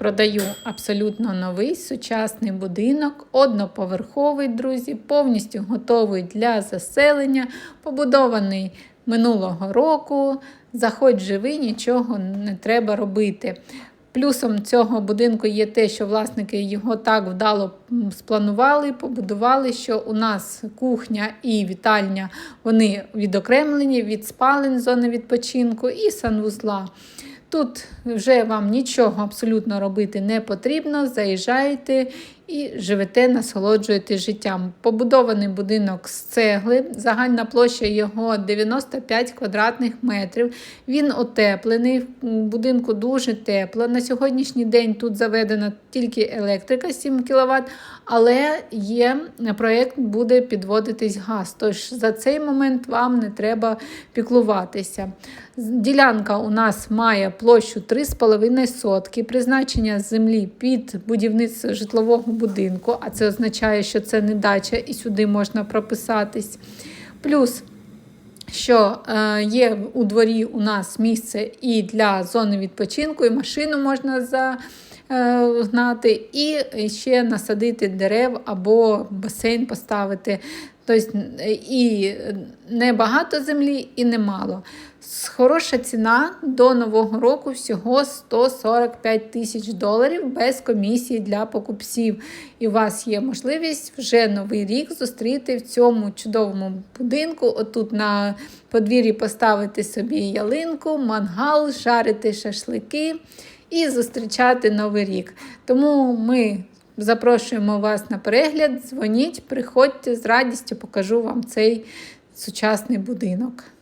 Продаю абсолютно новий сучасний будинок, одноповерховий, друзі, повністю готовий для заселення, побудований минулого року. Заходь живий, нічого не треба робити. Плюсом цього будинку є те, що власники його так вдало спланували, побудували, що у нас кухня і вітальня вони відокремлені від спалень, зони відпочинку і санвузла. Тут вже вам нічого абсолютно робити не потрібно. Заїжджаєте і живете, насолоджуєтесь життям. Побудований будинок з цегли, загальна площа його 95 квадратних метрів. Він отеплений, в будинку дуже тепло. На сьогоднішній день тут заведена тільки електрика 7 кВт, але є проєкт буде підводитись газ. Тож за цей момент вам не треба піклуватися. Ділянка у нас має площу 3,5 сотки, призначення землі під будівництво житлового будинку, а це означає, що це не дача і сюди можна прописатись. Плюс що е, є у дворі у нас місце і для зони відпочинку, і машину можна загнати, і ще насадити дерев або басейн поставити. Тобто і не багато землі, і немало. Хороша ціна до нового року всього 145 тисяч доларів без комісії для покупців. І у вас є можливість вже новий рік зустріти в цьому чудовому будинку. Отут на подвір'ї поставити собі ялинку, мангал, жарити шашлики і зустрічати новий рік. Тому ми запрошуємо вас на перегляд. Дзвоніть, приходьте з радістю, покажу вам цей сучасний будинок.